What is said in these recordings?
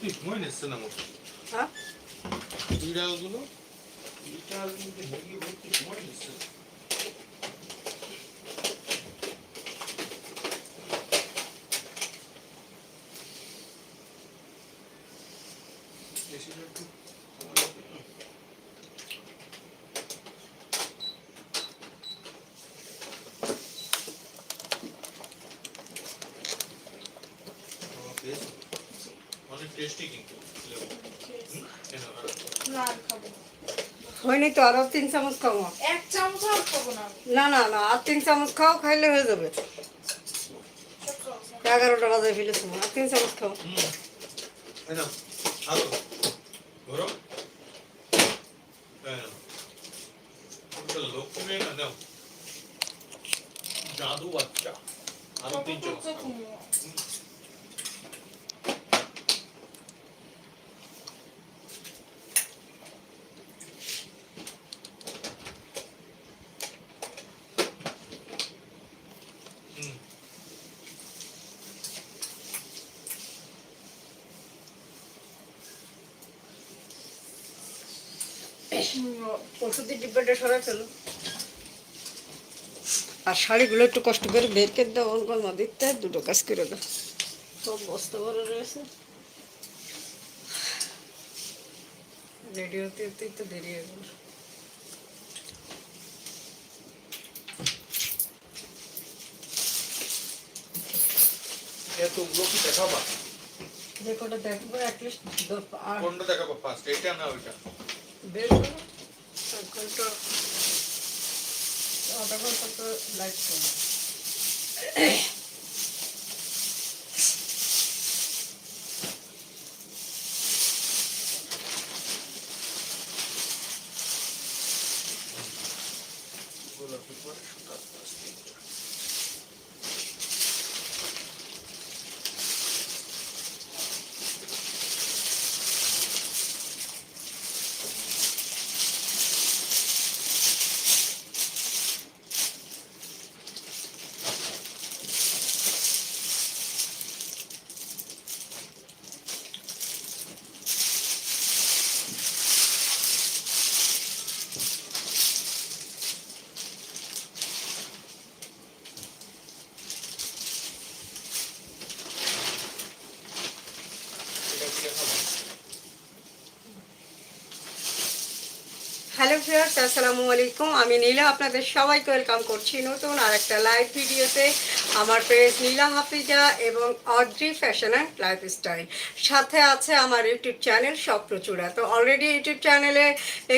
ভর্তি সময় নিচ্ছে না মতো। হ্যাঁ? দুই ডালগুলো দুই ডাল কিন্তু মুরগি ভর্তি সময় নিচ্ছে না। বেশিটা একটু সময় লাগবে না। আমার বেশ টেস্টি কিন্তু খাব না। হয়নি তো আরও তিন চামচ খাও এক চামচ আর খাব না। না না না আর তিন চামচ খাও খাইলে হয়ে যাবে। এগারোটা বাজে ফেলেছি আর তিন চামচ খাও। জাদু বাচ্চা। আরও তিন চামচ ওষুধের ডিব্বাটা সরাই ফেলো। আর শাড়িগুলো একটু কষ্ট করে বের করে দাও অল্প অল্প দিতে দুটো কাজ করে দাও। সব বস্তা ভরে রয়েছে। রেডি হতে হতেই তো দেরি হয়ে গেল। এতগুলো কি দেখাবা? যে কটা দেখব অ্যাটলিস্ট কোনটা দেখাবো ফার্স্ট এটা না ওইটা? বের করো এক ঘণ্টা তো লাইট হ্যালো ফ্রেন্ডস আসসালামু আলাইকুম। আমি নীলা, আপনাদের সবাইকে ওয়েলকাম করছি নতুন আর একটা লাইভ ভিডিওতে আমার পেজ নীলা হাফিজা এবং অদ্রি ফ্যাশন অ্যান্ড লাইফস্টাইল সাথে আছে আমার ইউটিউব চ্যানেল সব স্বপ্নচূড়া। তো অলরেডি ইউটিউব চ্যানেলে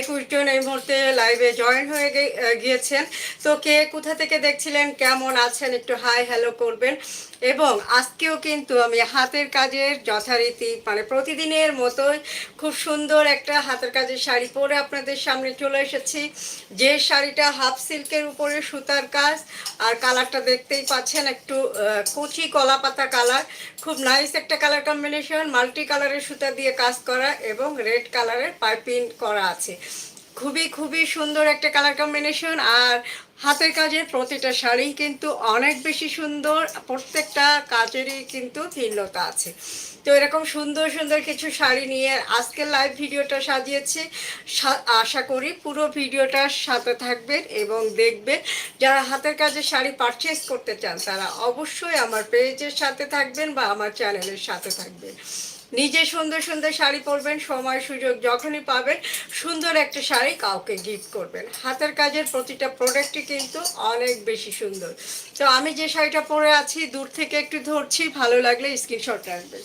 একুশ জন এই মুহূর্তে লাইভে জয়েন হয়ে গিয়েছেন। তো কে কোথা থেকে দেখছিলেন, কেমন আছেন, একটু হাই হ্যালো করবেন। এবং আজকেও কিন্তু আমি হাতের কাজের যথারীতি মানে প্রতিদিনের মতোই খুব সুন্দর একটা হাতের কাজের শাড়ি পরে আপনাদের সামনে চলে এসেছি। যে শাড়িটা হাফ সিল্কের উপরে সুতার কাজ, আর কালারটা দেখতেই পাচ্ছেন একটু কচি কলা পাতা কালার। খুব নাইস একটা কালার কম্বিনেশন মাল্টি কালারের সুতা দিয়ে কাজ করা এবং রেড কালারের পাইপিং করা আছে। খুবই খুবই সুন্দর একটা কালার কম্বিনেশন আর হাতের কাজের প্রতিটা শাড়ি কিন্তু অনেক বেশি সুন্দর, প্রত্যেকটা কাজেরই কিন্তু ভিন্নতা আছে। তো এরকম সুন্দর সুন্দর কিছু শাড়ি নিয়ে আজকের লাইভ ভিডিওটা সাজিয়েছি। আশা করি পুরো ভিডিওটার সাথে থাকবেন এবং দেখবেন যারা হাতের কাজের শাড়ি পারচেস করতে চান, তারা অবশ্যই আমার পেজের সাথে থাকবেন বা আমার চ্যানেলের সাথে থাকবেন। নিজে সুন্দর সুন্দর শাড়ি পরবেন, সময় সুযোগ যখনই পাবেন, সুন্দর একটা শাড়ি কাউকে গিফট করবেন। হাতের কাজের প্রতিটা প্রোডাক্টই কিন্তু অনেক বেশি সুন্দর। তো আমি যে শাড়িটা পরে আছি, দূর থেকে একটু ধরছি, ভালো লাগলে স্ক্রিনশট রাখবেন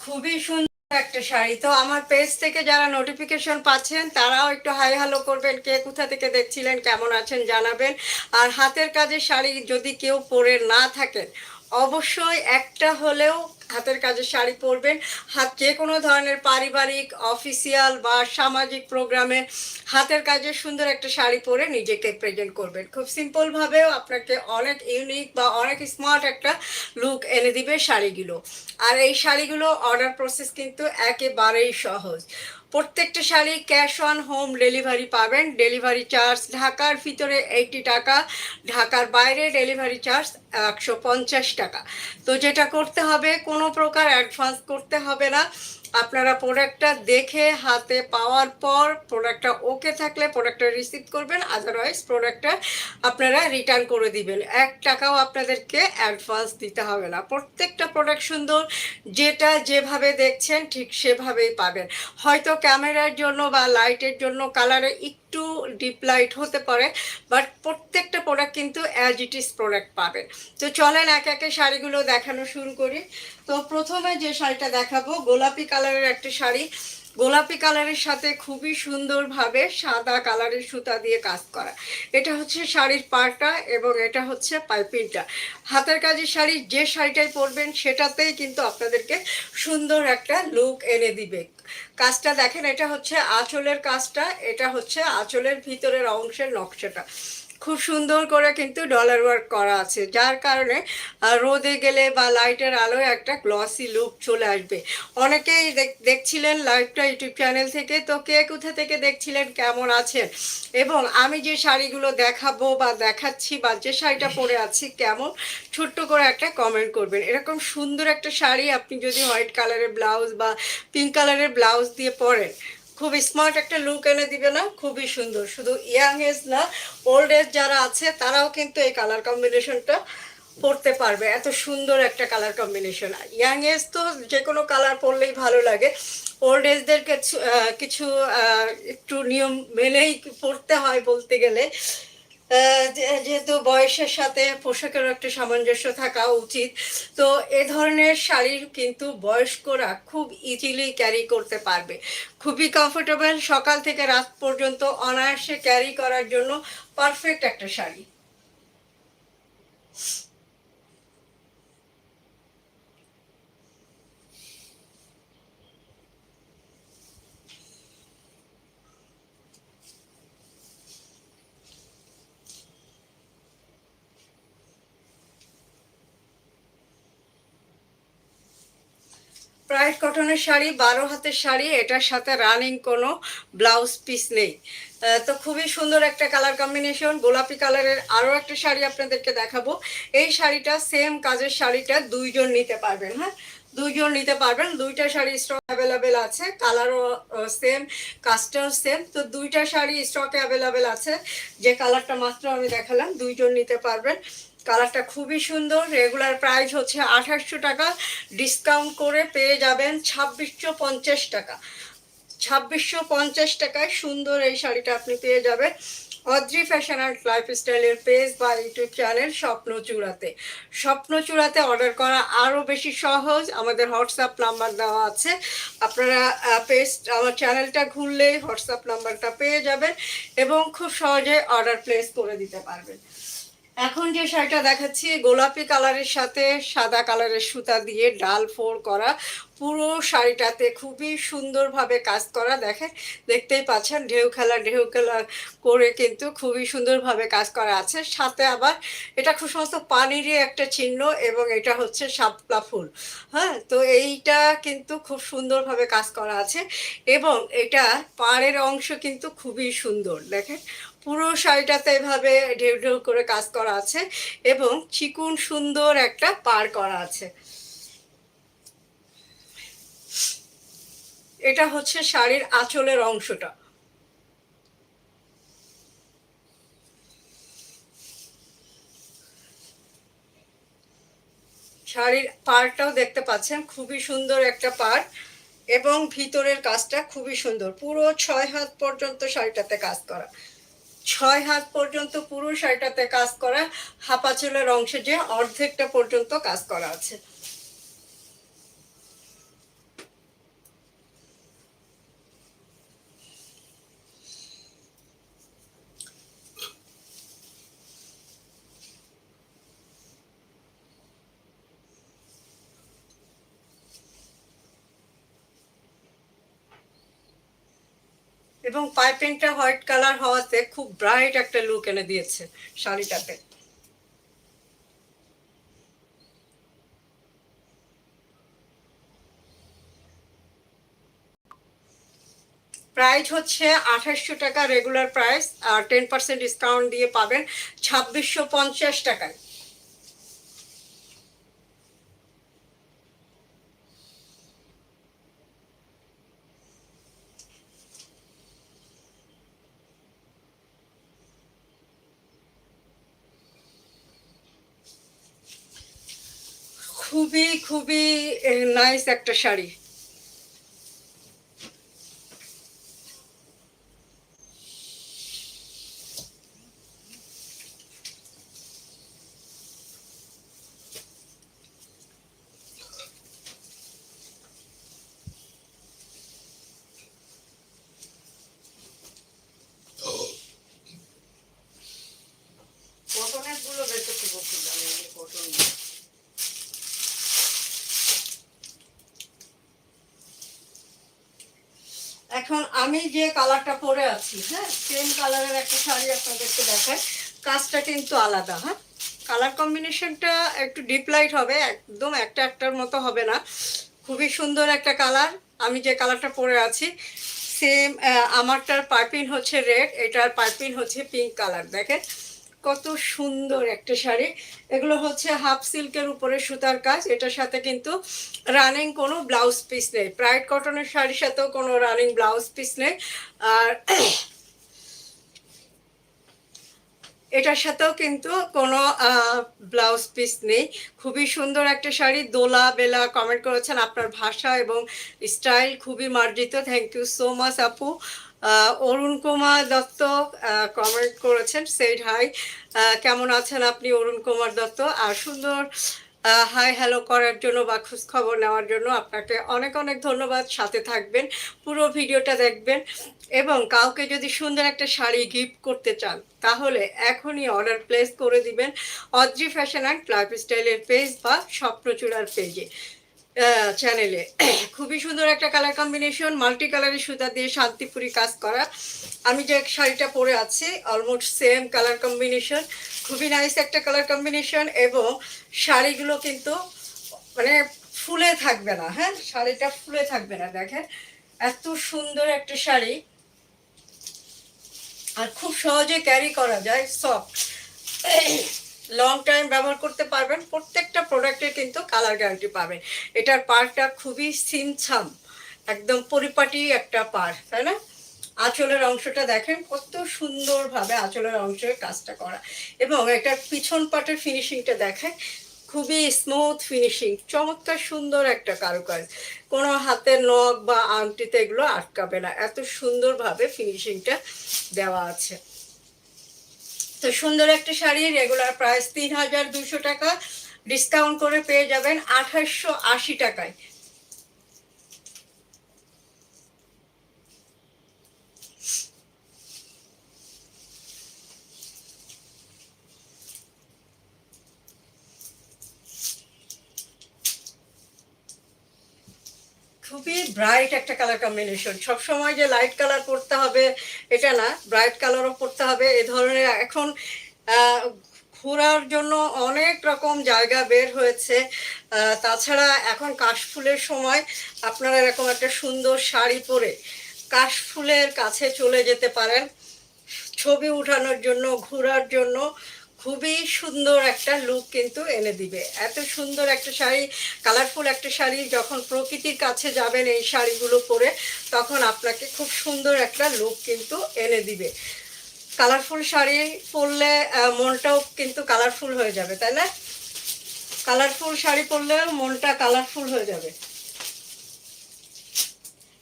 খুবই সুন্দর একটা শাড়ি। তো আমার পেজ থেকে যারা নোটিফিকেশন পাচ্ছেন, তারাও একটু হাই হ্যালো করবেন, কে কোথা থেকে দেখছিলেন, কেমন আছেন জানাবেন। আর হাতের কাজের শাড়ি যদি কেউ পরে না থাকেন, অবশ্যই একটা হলেও হাতের কাজের শাড়ি পরবেন। হাত যে কোনো ধরনের পারিবারিক, অফিসিয়াল বা সামাজিক প্রোগ্রামে হাতের কাজের সুন্দর একটা শাড়ি পরে নিজেকে প্রেজেন্ট করবেন। খুব সিম্পলভাবেও আপনাকে অনেক ইউনিক বা অনেক স্মার্ট একটা লুক এনে দিবে শাড়িগুলো। আর এই শাড়িগুলো অর্ডার প্রসেস কিন্তু একেবারেই সহজ। প্রত্যেকটা sari cash on home delivery পাবেন। ডেলিভারি চার্জ ঢাকার ভিতরে এইটি টাকা, ঢাকার বাইরে ডেলিভারি চার্জ একশো পঞ্চাশ টাকা। তো যেটা করতে হবে, কোনো প্রকার অ্যাডভান্স করতে হবে না। আপনারা প্রোডাক্টটা দেখে হাতে পাওয়ার পর প্রোডাক্টটা ওকে থাকলে প্রোডাক্টটা রিসিভ করবেন আদারওয়াইজ প্রোডাক্টটা আপনারা রিটার্ন করে দিবেন। এক টাকাও আপনাদেরকে অ্যাডভান্স দিতে হবে না। প্রত্যেকটা প্রোডাক্ট সুন্দর, যেটা যেভাবে দেখছেন ঠিক সেভাবেই পাবেন। হয়তো ক্যামেরার জন্য বা লাইটের জন্য কালারে একটু ডিপ লাইট হতে পারে বাট প্রত্যেকটা প্রোডাক্ট কিন্তু অ্যাজ ইট ইজ প্রোডাক্ট পাবেন। তো চলেন এক একে শাড়িগুলো দেখানো শুরু করি। তো প্রথমে যে শাড়িটা দেখাবো, গোলাপি কালারের একটা শাড়ি। গোলাপি কালারের সাথে খুবই সুন্দরভাবে সাদা কালারের সুতা দিয়ে কাজ করা। এটা হচ্ছে শাড়ির পাটা এবং এটা হচ্ছে পাইপিংটা। হাতের কাজের শাড়ি যে শাড়িটাই পরবেন সেটাতেই কিন্তু আপনাদেরকে সুন্দর একটা লুক এনে দিবে। কাজটা দেখেন, এটা হচ্ছে আঁচলের কাজটা, এটা হচ্ছে আঁচলের ভিতরের অংশের নকশাটা। খুব সুন্দর করে কিন্তু ডলার ওয়ার্ক করা আছে। যার কারণে রোদে গেলে বা লাইটের আলোয় একটা গ্লসি লুক চলে আসবে। অনেকেই দেখ- দেখছিলেন লাইভটা ইউটিউব চ্যানেল থেকে। তো কে কোথা থেকে দেখছিলেন, কেমন আছেন? এবং আমি যে শাড়িগুলো দেখাবো বা দেখাচ্ছি বা যে শাড়িটা পরে আছি, কেমন? ছোট্ট করে একটা কমেন্ট করবেন। এরকম সুন্দর একটা শাড়ি আপনি যদি হোয়াইট কালারের ব্লাউজ বা পিঙ্ক কালারের ব্লাউজ দিয়ে পরেন খুব স্মার্ট একটা লুক এনে দিবে না, খুবই সুন্দর। শুধু ইয়াং এজ না ওল্ড এজ যারা আছে, তারাও কিন্তু এই কালার কম্বিনেশনটা পরতে পারবে। এত সুন্দর একটা কালার কম্বিনেশন ইয়াং এজ তো যে কোনো কালার পরলেই ভালো লাগে। ওল্ড এজদের কিছু কিছু একটু নিয়ম মেনেই পড়তে হয় বলতে গেলে। যেহেতু বয়সের সাথে পোশাকের একটা সামঞ্জস্য থাকা উচিত, তো এ ধরনের শাড়ি কিন্তু বয়স্করা খুব ইজিলি ক্যারি করতে পারবে। খুবই কমফোর্টেবল সকাল থেকে রাত পর্যন্ত অনায়াসে ক্যারি করার জন্য পারফেক্ট একটা শাড়ি। প্রাইড কটনের শাড়ি, বারো হাতের শাড়ি, এটার সাথে রানিং কোনো ব্লাউজ পিস নেই। তো খুবই সুন্দর একটা কালার কম্বিনেশন গোলাপি কালারের আরও একটা শাড়ি আপনাদেরকে দেখাবো। এই শাড়িটা সেম কাজের শাড়িটা দুইজন নিতে পারবেন হ্যাঁ? দুইজন নিতে পারবেন, দুইটা শাড়ি স্টক অ্যাভেলেবেল আছে কালারও সেম কাজটাও সেম তো দুইটা শাড়ি স্টকে অ্যাভেলেবেল আছে। যে কালারটা মাত্র আমি দেখালাম, দুইজন নিতে পারবেন। কালারটা খুবই সুন্দর। রেগুলার প্রাইস হচ্ছে আঠাশশো টাকা। ডিসকাউন্ট করে পেয়ে যাবেন ছাব্বিশশো পঞ্চাশ টাকা। ছাব্বিশশো পঞ্চাশ টাকায় সুন্দর এই শাড়িটা আপনি পেয়ে যাবেন। অদ্রি ফ্যাশন অ্যান্ড লাইফস্টাইলের পেজ বা ইউটিউব চ্যানেল স্বপ্ন চূড়াতে স্বপ্ন চূড়াতে অর্ডার করা আরও বেশি সহজ। আমাদের হোয়াটসঅ্যাপ নাম্বার দেওয়া আছে। আপনারা পেজ আমার চ্যানেলটা ঘুরলেই হোয়াটসঅ্যাপ নাম্বারটা পেয়ে যাবেন এবং খুব সহজে অর্ডার প্লেস করে দিতে পারবেন। এখন যে শাড়িটা দেখাচ্ছি, গোলাপি কালারের সাথে সাদা কালারের সুতা দিয়ে ডাল ফোর করা, পুরো শাড়িটাতে খুবই সুন্দরভাবে কাজ করা। দেখেন, দেখতেই পাচ্ছেন, ঢেউ খেলা ঢেউ খেলা করে কিন্তু খুবই সুন্দরভাবে কাজ করা আছে। সাথে আবার এটা খুব সমস্ত পানিরই একটা চিহ্ন এবং এটা হচ্ছে শাপলা ফুল। হ্যাঁ তো এইটা কিন্তু খুব সুন্দরভাবে কাজ করা আছে এবং এটা পাড়ের অংশ কিন্তু খুবই সুন্দর। দেখেন পুরো শাড়িটাতে এভাবে ঢেউ ঢেউ করে কাজ করা আছে এবং চিকুন সুন্দর একটা পার করা আছে। এটা হচ্ছে শাড়ির আঁচলের অংশটা। শাড়ির পাড়টাও দেখতে পাচ্ছেন, খুবই সুন্দর একটা পাড় এবং ভিতরের কাজটা খুবই সুন্দর। পুরো ছয় হাত পর্যন্ত শাড়িটাতে কাজ করা। ছয় হাত পর্যন্ত পুরো শাড়িটাতে কাজ করা হাপাচলের অংশে যে অর্ধেকটা পর্যন্ত কাজ করা আছে। পাইপিংটা হোয়াইট কালার হওয়াতে খুব ব্রাইট একটা লুক এনে দিয়েছে শাড়িটাতে। প্রাইস হচ্ছে আঠাশশো টাকা রেগুলার প্রাইস আর টেন পার্সেন্ট ডিসকাউন্ট দিয়ে পাবেন ছাব্বিশশো পঞ্চাশ টাকায়। খুবই নাইস একটা শাড়ি কটনেরগুলো বের করতে বলছিলাম এই যে কটন এখন আমি যে কালারটা পরে আছি হ্যাঁ সেম কালারের একটা শাড়ি আপনাদেরকে দেখায় কাজটা কিন্তু আলাদা হ্যাঁ। কালার কম্বিনেশনটা একটু ডিপ লাইট হবে, একদম একটা একটার মতো হবে না। খুবই সুন্দর একটা কালার আমি যে কালারটা পরে আছি সেম আমারটার পারপিন হচ্ছে রেড এটার পারপিন হচ্ছে পিঙ্ক কালার দেখেন। কত সুন্দর একটা শাড়ি। এগুলো হচ্ছে হাফ সিল্কের উপরে সুতার কাজ। এটার সাথে কিন্তু রানিং কোনো ব্লাউজ পিস নেই। প্রাইড কটনের শাড়ির সাথেও কোনো রানিং ব্লাউজ পিস নেই। আর এটার সাথেও কিন্তু কোনো ব্লাউজ পিস নেই। খুবই সুন্দর একটা শাড়ি। দোলা বেলা কমেন্ট করেছেন আপনার ভাষা এবং স্টাইল খুবই মার্জিত। থ্যাংক ইউ সো মাচ আপু। অরুণ কুমার দত্ত কমেন্ট করেছেন সেইড হাই কেমন আছেন আপনি অরুণ কুমার দত্ত? আর সুন্দর হাই হ্যালো করার জন্য বা খোঁজ খবর নেওয়ার জন্য আপনাকে অনেক অনেক ধন্যবাদ। সাথে থাকবেন, পুরো ভিডিওটা দেখবেন এবং কাউকে যদি সুন্দর একটা শাড়ি গিফট করতে চান, তাহলে এখনই অর্ডার প্লেস করে দিবেন অদ্রি ফ্যাশন অ্যান্ড লাইফ স্টাইলের পেজ বা স্বপ্নচূড়ার পেজে চ্যানেলে খুবই সুন্দর একটা কালার কম্বিনেশন মাল্টি কালারের সুতা দিয়ে শান্তিপুরি কাজ করা। আমি যে শাড়িটা পরে আছি অলমোস্ট সেম কালার কম্বিনেশন খুবই নাইস একটা কালার কম্বিনেশন এবং শাড়িগুলো কিন্তু মানে ফুলে থাকবে না হ্যাঁ? শাড়িটা ফুলে থাকবে না, দেখেন। এত সুন্দর একটা শাড়ি। আর খুব সহজে ক্যারি করা যায় সফট লং টাইম ব্যবহার করতে পারবেন, প্রত্যেকটা প্রোডাক্টের কিন্তু কালার গ্যারান্টি পাবেন। এটার পারটা খুবই সিমছাম একদম পরিপাটি একটা পার তাই না? আঁচলের অংশটা দেখেন, কত সুন্দরভাবে আঁচলের অংশের কাজটা করা। এবং এটার পিছন পাটের ফিনিশিংটা দেখেন, খুবই স্মুথ ফিনিশিং চমৎকার সুন্দর একটা কারুকাজ। কোনো হাতের নখ বা আংটিতে এগুলো আটকাবে না, এত সুন্দরভাবে ফিনিশিংটা দেওয়া আছে। তো সুন্দর একটা শাড়ি রেগুলার প্রাইস তিন হাজার দুশো টাকা ডিসকাউন্ট করে পেয়ে যাবেন আঠাশশো আশি টাকায়। খুবই ব্রাইট একটা কালার কম্বিনেশন সবসময় যে লাইট কালার পরতে হবে, এটা না ব্রাইট কালারও পরতে হবে। এ ধরনের এখন ঘোরার জন্য অনেক রকম জায়গা বের হয়েছে। তাছাড়া এখন কাশফুলের সময় আপনারা এরকম একটা সুন্দর শাড়ি পরে কাশফুলের কাছে চলে যেতে পারেন। ছবি উঠানোর জন্য, ঘোরার জন্য। খুবই সুন্দর একটা লুক কিন্তু এনে দিবে। এত সুন্দর একটা শাড়ি কালারফুল একটা শাড়ি, যখন প্রকৃতির কাছে যাবেন এই শাড়িগুলো পরে, তখন আপনাকে খুব সুন্দর একটা লুক কিন্তু এনে দিবে। কালারফুল শাড়ি পরলে মনটাও কিন্তু কালারফুল হয়ে যাবে, তাই না? কালারফুল শাড়ি পরলেও মনটা কালারফুল হয়ে যাবে।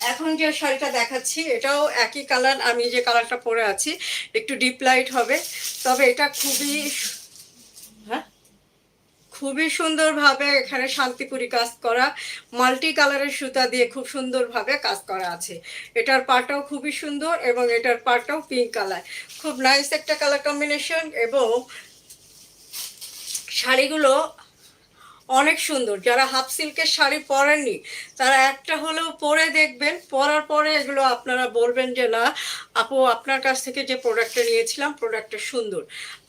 এখন যে শাড়িটা দেখাচ্ছি, এটাও একই কালার, আমি যে কালারটা পরে আছি, একটু ডিপ লাইট হবে। তবে এটা খুবই হ্যাঁ? খুবই সুন্দরভাবে এখানে শান্তিপুরি কাজ করা মাল্টি কালারের সুতা দিয়ে খুব সুন্দরভাবে কাজ করা আছে। এটার পাটাও খুবই সুন্দর এবং এটার পাটাও পিঙ্ক কালার খুব নাইস একটা কালার কম্বিনেশন এবং শাড়িগুলো অনেক সুন্দর। যারা হাফ সিল্কের শাড়ি পরেননি, তারা একটা হলেও পরে দেখবেন। পরার পরে এগুলো আপনারা বলবেন যে, না, আপু, আপনার কাছ থেকে যে প্রোডাক্টটা নিয়েছিলাম প্রোডাক্টটা সুন্দর।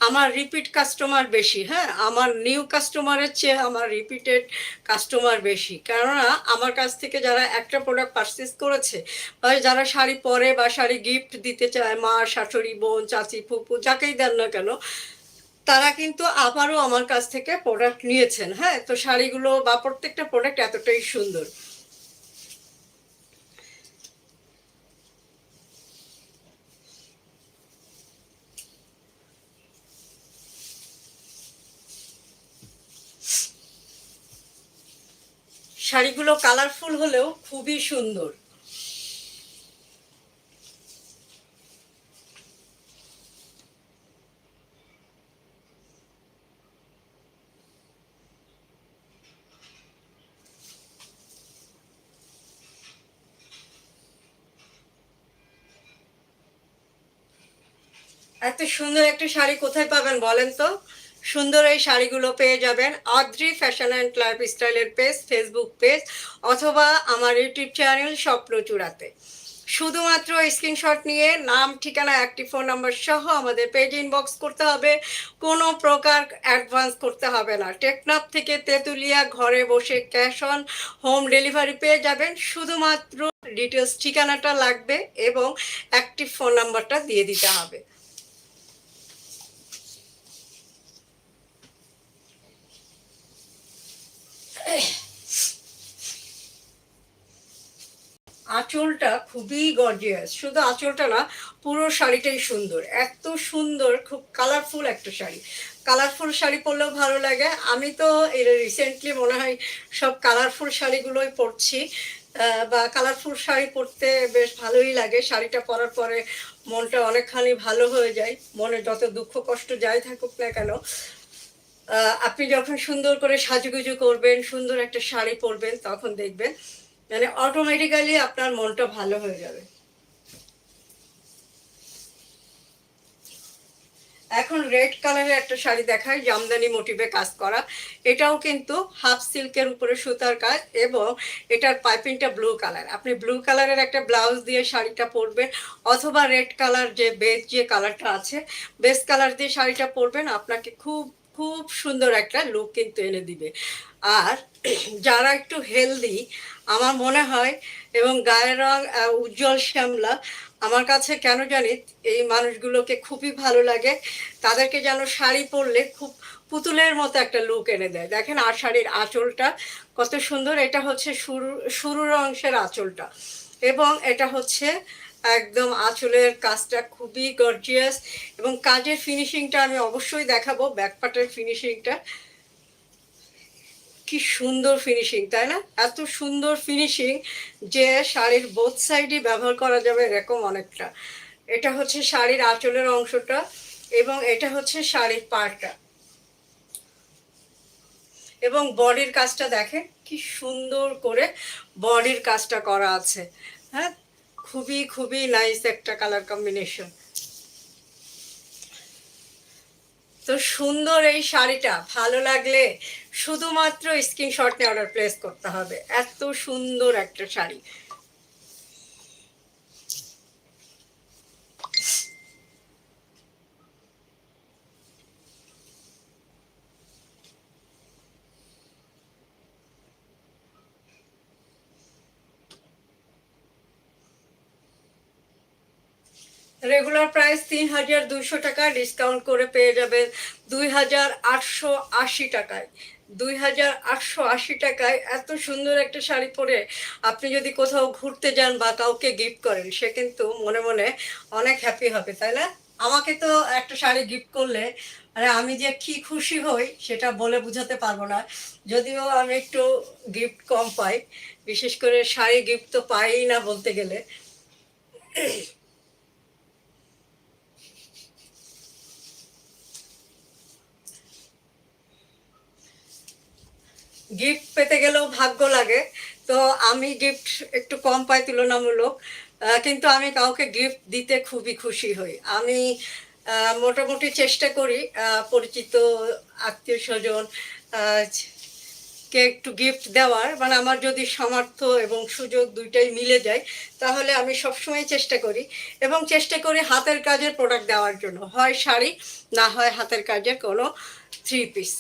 আমার রিপিট কাস্টমার বেশি হ্যাঁ? আমার নিউ কাস্টমারের চেয়ে আমার রিপিটেড কাস্টমার বেশি। কেননা, আমার কাছ থেকে যারা একটা প্রোডাক্ট পারচেস করেছে, বা যারা শাড়ি পরে বা শাড়ি গিফট দিতে চায়, মা, শাশুড়ি, বোন, চাচি, ফুপু, যাকেই দেন না কেন তারা কিন্তু আবারও আমার কাছ থেকে প্রোডাক্ট নিয়েছেন হ্যাঁ? তো শাড়িগুলো বা প্রত্যেকটা প্রোডাক্ট এতটাই সুন্দর। শাড়িগুলো কালারফুল হলেও খুবই সুন্দর। এত সুন্দর একটা শাড়ি কোথায় পাবেন বলেন তো? সুন্দর এই শাড়িগুলো পেয়ে যাবেন আদ্রি ফ্যাশন অ্যান্ড লাইফ স্টাইলের পেজ ফেসবুক পেজ, অথবা আমার ইউটিউব চ্যানেল স্বপ্ন চূড়াতে শুধুমাত্র স্ক্রিনশট নিয়ে নাম, ঠিকানা একটি ফোন নাম্বার সহ আমাদের পেজ ইনবক্স করতে হবে। কোনো প্রকার অ্যাডভান্স করতে হবে না। টেকনাফ থেকে তেঁতুলিয়া ঘরে বসে ক্যাশ অন হোম ডেলিভারি পেয়ে যাবেন। শুধুমাত্র ডিটেলস ঠিকানাটা লাগবে এবং অ্যাক্টিভ ফোন নাম্বারটা দিয়ে দিতে হবে। আঁচলটা খুবই গর্জিয়াস শুধু আঁচলটা না, পুরো শাড়িটাই সুন্দর। এত সুন্দর, খুব কালারফুল একটা শাড়ি। কালারফুল শাড়ি পরলেও ভালো লাগে। আমি তো এর রিসেন্টলি মনে হয় সব কালারফুল শাড়িগুলোই পরছি। বা কালারফুল শাড়ি পরতে বেশ ভালোই লাগে। শাড়িটা পরার পরে মনটা অনেকখানি ভালো হয়ে যায়। মনে যত দুঃখ কষ্ট যাই থাকুক না কেন আপনি যখন সুন্দর করে সাজুগুজু করবেন, সুন্দর একটা শাড়ি পরবেন, তখন দেখবেন মানে অটোমেটিক্যালি আপনার মনটা ভালো হয়ে যাবে। এখন রেড কালারের একটা শাড়ি দেখায় জামদানি মোটিভে কাজ করা। এটাও কিন্তু হাফ সিল্কের উপরে সুতার কাজ এবং এটার পাইপিংটা ব্লু কালার আপনি ব্লু কালারের একটা ব্লাউজ দিয়ে শাড়িটা পরবেন অথবা রেড কালার যে বেস যে কালারটা আছে বেস কালার দিয়ে শাড়িটা পরবেন, আপনাকে খুব খুব সুন্দর একটা লুক কিন্তু এনে দিবে। আর যারা একটু হেলদি আমার মনে হয় এবং গায়ের রং উজ্জ্বল শ্যামলা, আমার কাছে কেন জানি এই মানুষগুলোকে খুবই ভালো লাগে। তাদেরকে যেন শাড়ি পরলে খুব পুতুলের মতো একটা লুক এনে দেয়। দেখেন আর শাড়ির আঁচলটা কত সুন্দর, এটা হচ্ছে শুরু, শুরুর অংশের আঁচলটা। এবং এটা হচ্ছে একদম আঁচলের কাজটা খুবই গর্জিয়াস এবং কাজের ফিনিশিংটা আমি অবশ্যই দেখাবো ব্যাকপার্টের ফিনিশিংটা কি সুন্দর ফিনিশিং তাই না? এত সুন্দর ফিনিশিং যে শাড়ির বোথ সাইডই ব্যবহার করা যাবে এরকম অনেকটা। এটা হচ্ছে শাড়ির আঁচলের অংশটা এবং এটা হচ্ছে শাড়ির পাড়টা। এবং বডির কাজটা দেখেন, কি সুন্দর করে বডির কাজটা করা আছে। হ্যাঁ খুবই খুবই নাইস একটা কালার কম্বিনেশন তো সুন্দর এই শাড়িটা, ভালো লাগলে শুধুমাত্র স্ক্রিনশট নিয়ে অর্ডার প্লেস করতে হবে। এত সুন্দর একটা শাড়ি। রেগুলার প্রাইস তিন হাজার দুইশো টাকা ডিসকাউন্ট করে পেয়ে যাবেন দুই হাজার আটশো আশি টাকায়। দুই হাজার আটশো আশি টাকায় এত সুন্দর একটা শাড়ি পরে আপনি যদি কোথাও ঘুরতে যান বা কাউকে গিফট করেন, সে কিন্তু মনে মনে অনেক হ্যাপি হবে, তাই না? আমাকে তো একটা শাড়ি গিফট করলে মানে আমি যে কি খুশি হই সেটা বলে বোঝাতে পারব না। যদিও আমি একটু গিফট কম পাই, বিশেষ করে শাড়ি গিফট তো পাই না বলতে গেলে। গিফট পেতে গেলেও ভাগ্য লাগে। তো আমি গিফট একটু কম পাই, তুলনামূলক। কিন্তু আমি কাউকে গিফট দিতে খুবই খুশি হই। আমি মোটামুটি চেষ্টা করি পরিচিত আত্মীয় স্বজন কে একটু গিফট দেওয়ার। মানে আমার যদি সামর্থ্য এবং সুযোগ দুইটাই মিলে যায়, তাহলে আমি সবসময় চেষ্টা করি। এবং চেষ্টা করি হাতের কাজের প্রোডাক্ট দেওয়ার জন্য। হয় শাড়ি, না হয় হাতের কাজের কোনো থ্রি পিস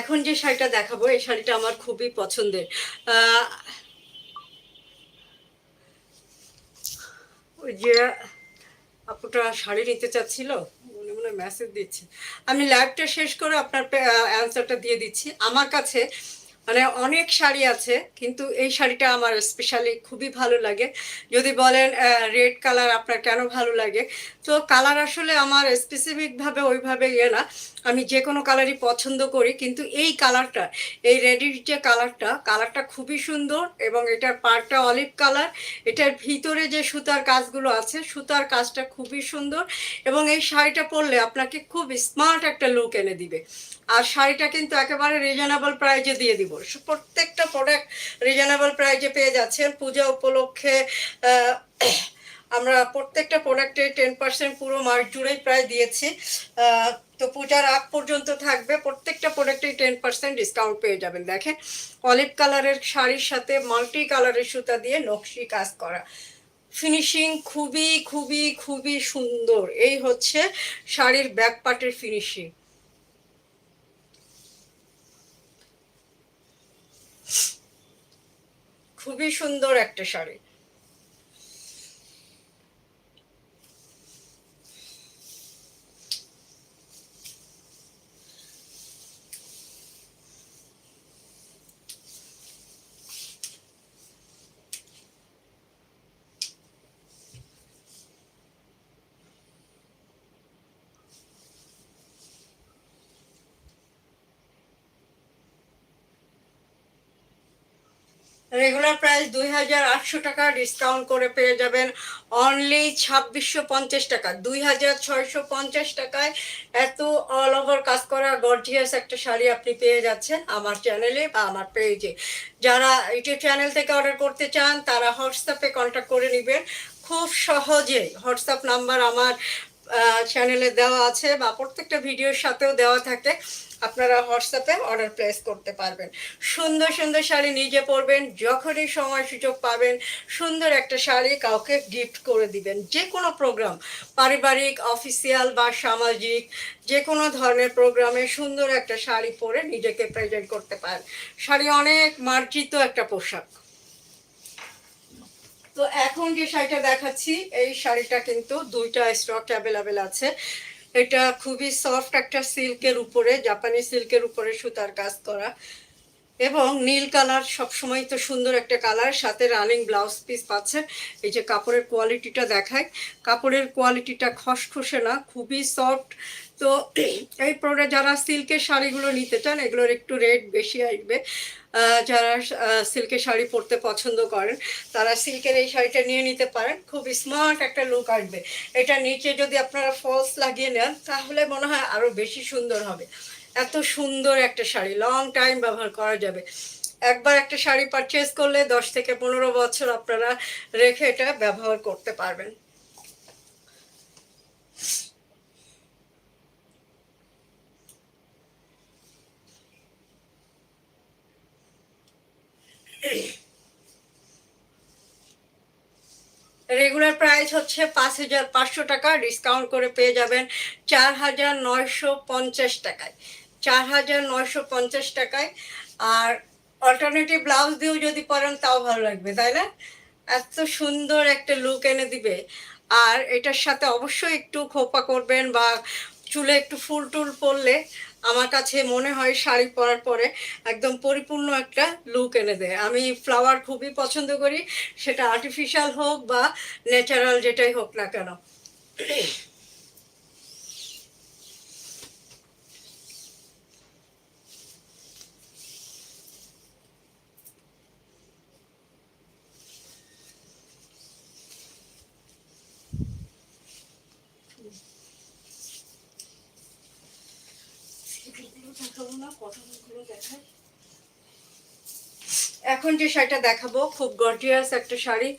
এখন যে শাড়িটা দেখাবো, এই শাড়িটা আমার খুবই পছন্দের। ওই যে আপুটা শাড়ি নিতে চাচ্ছিল, মনে মনে মেসেজ দিচ্ছে। আমি লাইভটা শেষ করে আপনার অ্যান্সারটা দিয়ে দিচ্ছি। আমার কাছে মানে অনেক শাড়ি আছে, কিন্তু এই শাড়িটা আমার স্পেশালি খুবই ভালো লাগে। যদি বলেন রেড কালার আপনার কেন ভালো লাগে? তো কালার আসলে আমার স্পেসিফিকভাবে ওইভাবে ইয়ে না। আমি যে কোনো কালারই পছন্দ করি, কিন্তু এই কালারটা এই রেডির যে কালারটা কালারটা খুবই সুন্দর এবং এটার পার্টটা অলিভ কালার এটার ভিতরে যে সুতার কাজগুলো আছে, সুতার কাজটা খুবই সুন্দর এবং এই শাড়িটা পরলে আপনাকে খুব স্মার্ট একটা লুক এনে দিবে। আর শাড়িটা কিন্তু একেবারে রিজনেবল প্রাইজে দিয়ে দিব। প্রত্যেকটা প্রোডাক্ট রিজনেবল প্রাইজে পেয়ে যাচ্ছেন। পূজা উপলক্ষে আমরা প্রত্যেকটা প্রোডাক্টে টেন পার্সেন্ট পুরো মাস জুড়েই প্রায় দিয়েছি। তো পূজার আগ পর্যন্ত থাকবে। প্রত্যেকটা প্রোডাক্টেই টেন পার্সেন্ট ডিসকাউন্ট পেয়ে যাবেন। দেখেন অলিভ কালারের শাড়ির সাথে মাল্টি কালারের সুতা দিয়ে নকশি কাজ করা। ফিনিশিং খুবই খুবই খুবই সুন্দর। এই হচ্ছে শাড়ির ব্যাক পার্টের ফিনিশিং খুবই সুন্দর একটা শাড়ি। রেগুলার প্রাইস দুই হাজার আটশো টাকা ডিসকাউন্ট করে পেয়ে যাবেন অনলি ছাব্বিশশো পঞ্চাশ টাকা। দুই হাজার ছয়শো পঞ্চাশ টাকায় এত অল ওভার কাজ করা গর্জিয়াস একটা শাড়ি আপনি পেয়ে যাচ্ছেন আমার চ্যানেলে বা আমার পেজে যারা ইউটিউব চ্যানেল থেকে অর্ডার করতে চান, তারা হোয়াটসঅ্যাপে কন্ট্যাক্ট করে নেবেন। খুব সহজে হোয়াটসঅ্যাপ নাম্বার আমার চ্যানেলে দেওয়া আছে বা প্রত্যেকটা ভিডিওর সাথেও দেওয়া থাকে। আপনারা হোয়াটসঅ্যাপে অর্ডার প্লেস করতে পারবেন। সুন্দর সুন্দর শাড়ি নিজে পরবেন, যখনই সময় সুযোগ পাবেন, সুন্দর একটা শাড়ি কাউকে গিফট করে দিবেন। যে কোনো প্রোগ্রাম পারিবারিক অফিসিয়াল বা সামাজিক যে কোনো ধরনের প্রোগ্রামে সুন্দর একটা শাড়ি পরে নিজেকে প্রেজেন্ট করতে পারেন। শাড়ি অনেক মার্জিত একটা পোশাক। তো এখন যে শাড়িটা দেখাচ্ছি, এই শাড়িটা কিন্তু দুইটা স্টক অ্যাভেলেবেল আছে। এটা খুবই সফট একটা সিল্কের উপরে, জাপানি সিল্কের উপরে সুতার কাজ করা। এবং নীল কালার সবসময় তো সুন্দর একটা কালার, সাথে রানিং ব্লাউজ পিস পাচ্ছে। এই যে কাপড়ের কোয়ালিটিটা দেখায় কাপড়ের কোয়ালিটিটা খসখসে না, খুবই সফট তো এই প্রোডাক্ট যারা সিল্কের শাড়িগুলো নিতে চান, এগুলোর একটু রেট বেশি আসবে। যারা সিল্কের শাড়ি পরতে পছন্দ করেন, তারা সিল্কের এই শাড়িটা নিয়ে নিতে পারেন। খুব স্মার্ট একটা লুক আসবে। এটা নিচে যদি আপনারা ফলস লাগিয়ে নেন, তাহলে মনে হয় আরও বেশি সুন্দর হবে। এত সুন্দর একটা শাড়ি লং টাইম ব্যবহার করা যাবে। একবার একটা শাড়ি পারচেস করলে দশ থেকে পনেরো বছর আপনারা রেখে এটা ব্যবহার করতে পারবেন। রেগুলার প্রাইস হচ্ছে পাঁচ হাজার পাঁচশো টাকা। ডিসকাউন্ট করে পেয়ে যাবেন চার হাজার নয়শো পঞ্চাশ টাকায়। চার হাজার নয়শো পঞ্চাশ টাকায়। আর অল্টারনেটিভ ব্লাউজ দিয়েও যদি পরেন, তাও ভালো লাগবে, তাই না? এত সুন্দর একটা লুক এনে দিবে। আর এটার সাথে অবশ্যই একটু খোপা করবেন বা চুলে একটু ফুল টুল পরলে আমার কাছে মনে হয় শাড়ি পরার পরে একদম পরিপূর্ণ একটা লুক এনে দেয়। আমি ফ্লাওয়ার খুবই পছন্দ করি, সেটা আর্টিফিশিয়াল হোক বা ন্যাচারাল যেটাই হোক না কেন। এখন যে শাড়িটা দেখাবো, খুব গর্জিয়াস একটা শাড়ি।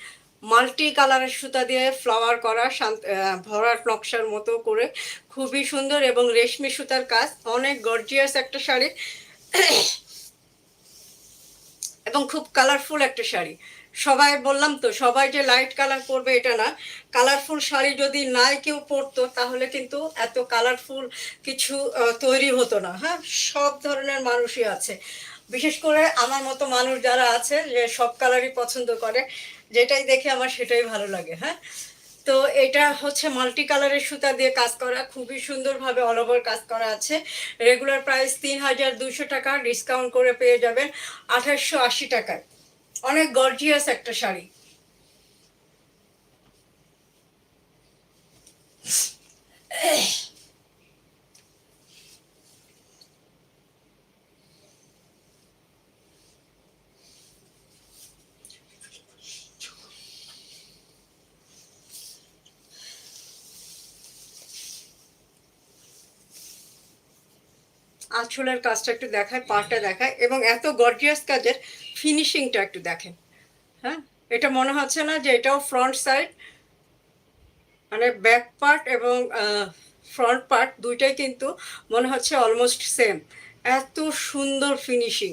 মাল্টি কালারের সুতা দিয়ে ফ্লাওয়ার করা ভরাট নকশার মতো করে। খুবই সুন্দর এবং রেশমি সুতার কাজ, অনেক গর্জিয়াস একটা শাড়ি। এবং খুব কালারফুল একটা শাড়ি। সবাই বললাম তো, সবাই যে লাইট কালার পরবে এটা না। কালারফুল শাড়ি যদি নাই কেউ পরতো, তাহলে কিন্তু এত কালারফুল কিছু তৈরি হতো না। হ্যাঁ সব ধরনের মানুষই আছে। বিশেষ করে আমার মতো মানুষ যারা আছে, যে সব কালারই পছন্দ করে, যেটাই দেখে আমার সেটাই ভালো লাগে। হ্যাঁ তো এটা হচ্ছে মাল্টি কালারের সুতা দিয়ে কাজ করা। খুবই সুন্দরভাবে অল ওভার কাজ করা আছে। রেগুলার প্রাইস তিন হাজার দুশো টাকা ডিসকাউন্ট করে পেয়ে যাবেন আঠাশশো আশি টাকায়। অনেক গর্জিয়াস একটা শাড়ি। আঁচলের কাজটা একটু দেখায় পাটা দেখায় এবং এত গর্জিয়াস কাজের ফিনিশিংটা একটু দেখেন। হ্যাঁ? এটা মনে হচ্ছে না যে এটাও ফ্রন্ট সাইড মানে ব্যাক পার্ট এবং ফ্রন্ট পার্ট দুইটাই কিন্তু মনে হচ্ছে অলমোস্ট সেম এত সুন্দর ফিনিশিং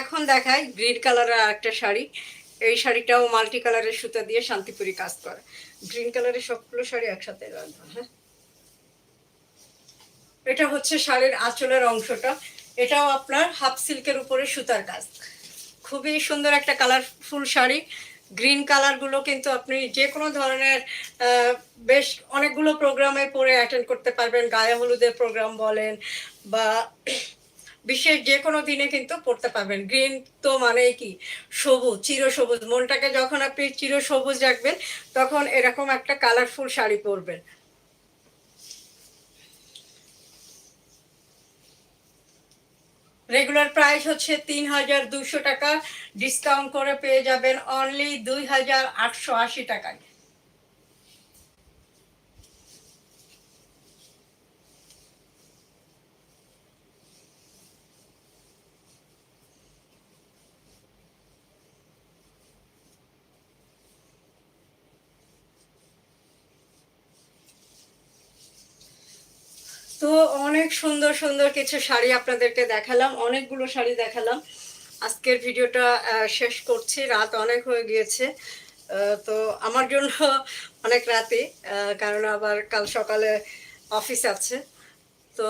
এখন দেখাই গ্রিন কালারের একটা শাড়ি। এই শাড়িটাও মাল্টি কালারের সুতা দিয়ে শান্তিপুরি কাজ করে। গ্রিন কালারের সবগুলো শাড়ি একসাথে হ্যাঁ। এটা হচ্ছে শাড়ির আঁচলের অংশটা। এটাও আপনার হাফ সিল্কের উপরে সুতার কাজ। খুবই সুন্দর একটা কালারফুল শাড়ি। গ্রিন কালারগুলো কিন্তু আপনি যে কোনো ধরনের বেশ অনেকগুলো প্রোগ্রামে পরে অ্যাটেন্ড করতে পারবেন। গায়ে হলুদের প্রোগ্রাম বলেন বা বিশেষ যে কোনো দিনে কিন্তু পড়তে পারবেন। গ্রিন তো মানেই কি? সবুজ চির সবুজ মনটাকে যখন আপনি চির সবুজ রাখবেন, তখন এরকম একটা কালারফুল শাড়ি পরবেন। রেগুলার প্রাইস হচ্ছে তিন হাজার দুশো টাকা। ডিসকাউন্ট করে পেয়ে যাবেন অনলি দুই হাজার আটশো আশি টাকায় তো অনেক সুন্দর সুন্দর কিছু শাড়ি আপনাদেরকে দেখালাম, অনেকগুলো শাড়ি দেখালাম। আজকের ভিডিওটা শেষ করছি, রাত অনেক হয়ে গিয়েছে। তো আমার জন্য অনেক রাতে কারণ আবার কাল সকালে অফিস আছে। তো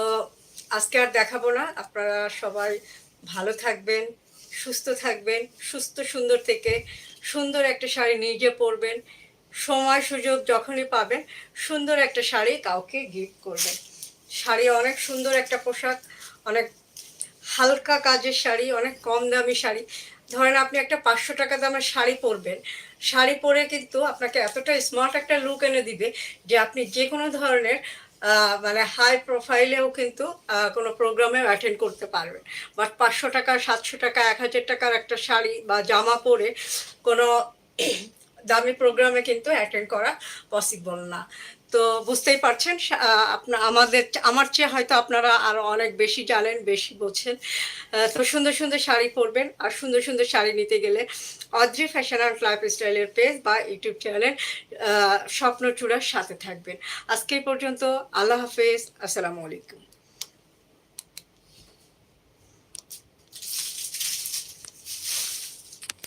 আজকে আর দেখাবো না, আপনারা সবাই ভালো থাকবেন, সুস্থ থাকবেন, সুস্থ সুন্দর থেকে সুন্দর একটা শাড়ি নিজে পরবেন। সময় সুযোগ যখনই পাবেন, সুন্দর একটা শাড়ি কাউকে গিফট করবেন। শাড়ি অনেক সুন্দর একটা পোশাক, অনেক হালকা কাজের শাড়ি, অনেক কম দামি শাড়ি। ধরেন আপনি একটা পাঁচশো টাকা দামের শাড়ি পরবেন, শাড়ি পরে কিন্তু আপনাকে এতটা স্মার্ট একটা লুক এনে দিবে যে আপনি যে কোনো ধরনের মানে হাই প্রোফাইলেও কিন্তু কোনো প্রোগ্রামেও অ্যাটেন্ড করতে পারবেন। বাট পাঁচশো টাকা, সাতশো টাকা, এক হাজার টাকার একটা শাড়ি বা জামা পরে কোনো দামি প্রোগ্রামে কিন্তু অ্যাটেন্ড করা পসিবল না। তো বুঝতেই পারছেন আপনার আমাদের আমার চেয়ে হয়তো আপনারা আরও অনেক বেশি জানেন, বেশি বোঝেন। তো সুন্দর সুন্দর শাড়ি পরবেন আর সুন্দর সুন্দর শাড়ি নিতে গেলে অদ্রি ফ্যাশন অ্যান্ড লাইফ স্টাইলের পেজ বা ইউটিউব চ্যানেল স্বপ্ন চূড়ার সাথে থাকবেন। আজকে পর্যন্ত আল্লাহ হাফেজ, আসসালামু আলাইকুম।